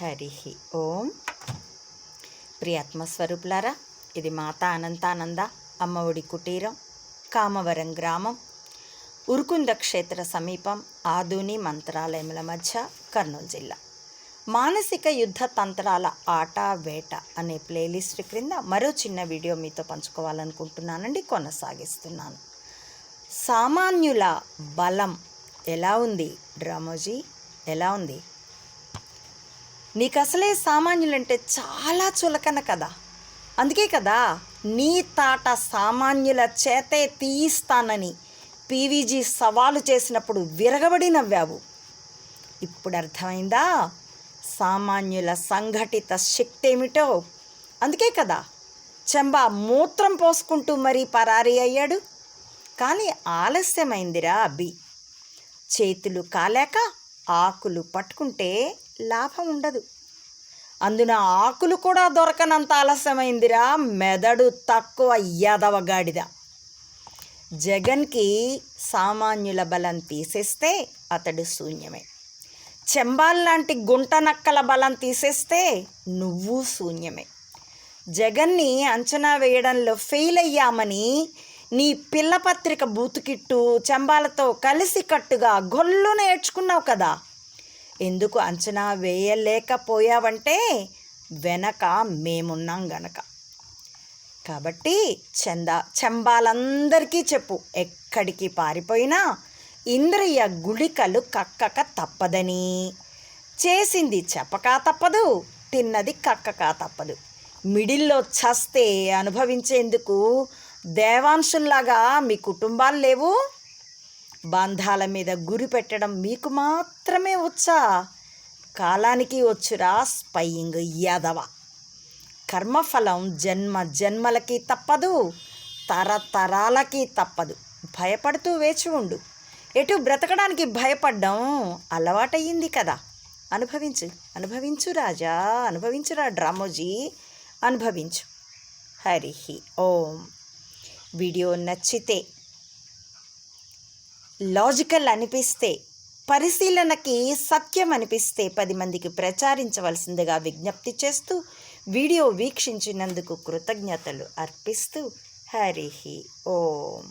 హరి ఓం. ప్రియాత్మస్వరూపులారా ఇది మాత అనంతానంద అమ్మఒడి కుటీరం కామవరం గ్రామం ఉరుకుంద క్షేత్ర సమీపం ఆధుని మంత్రాలయముల మధ్య కర్నూలు జిల్లా. మానసిక యుద్ధ తంత్రాల ఆట వేట అనే ప్లేలిస్ట్ క్రింద మరో చిన్న వీడియో మీతో పంచుకోవాలనుకుంటున్నానండి కొనసాగిస్తున్నాను. సామాన్యుల బలం ఎలా ఉంది? డ్రామోజీ ఎలా ఉంది? నీకు అసలే సామాన్యులంటే చాలా చులకన కదా. అందుకే కదా నీ తాట సామాన్యుల చేతే తీయిస్తానని పీవీజీ సవాలు చేసినప్పుడు విరగబడి నవ్వావు. ఇప్పుడు అర్థమైందా సామాన్యుల సంఘటిత శక్తి ఏమిటో అందుకే కదా చెంబా మూత్రం పోసుకుంటూ మరీ పరారి అయ్యాడు. కానీ ఆలస్యమైందిరా అబ్బి. చేతులు కాలేక ఆకులు పట్టుకుంటే లాభం ఉండదు. అందున ఆకులు కూడా దొరకనంత ఆలస్యమైందిరా మెదడు తక్కువ యాదవగాడిద జగన్కి సామాన్యుల బలం తీసేస్తే అతడు శూన్యమే. చెంబాల్లాంటి గుంట నక్కల బలం తీసేస్తే నువ్వు శూన్యమే. జగన్ని అంచనా వేయడంలో ఫెయిల్ అయ్యామని నీ పిల్లపత్రిక బూతుకిట్టు చెంబాలతో కలిసి కట్టుగా గొల్లు నేర్చుకున్నావు కదా. ఎందుకు అంచనా వేయలేకపోయావంటే వెనక మేమున్నాం గనక. కాబట్టి చంద చెంబాలందరికీ చెప్పు ఎక్కడికి పారిపోయినా ఇంద్రియ గుళికలు కక్కక తప్పదని. చేసింది చెప్పక తప్పదు తిన్నది కక్కక తప్పదు. మిడిల్లో చస్తే అనుభవించేందుకు దేవాంశంలాగా మీ కుటుంబాలు లేవు? బంధాల మీద గురి పెట్టడం మీకు మాత్రమే వచ్చా? కాలానికి వచ్చురా స్పయింగ్ యాదవ. కర్మఫలం జన్మ జన్మలకి తప్పదు తరతరాలకి తప్పదు. భయపడుతూ వేచి ఉండు. ఎటు బ్రతకడానికి భయపడ్డం అలవాటయ్యింది కదా. అనుభవించు అనుభవించు రాజా అనుభవించురా డ్రామోజీ అనుభవించు. హరి ఓం. వీడియో నచ్చితే లాజికల్ అనిపిస్తే పరిశీలనకి సత్యం అనిపిస్తే పది మందికి ప్రచారించవలసిందిగా విజ్ఞప్తి చేస్తూ వీడియో వీక్షించినందుకు కృతజ్ఞతలు అర్పిస్తూ హరి ఓం.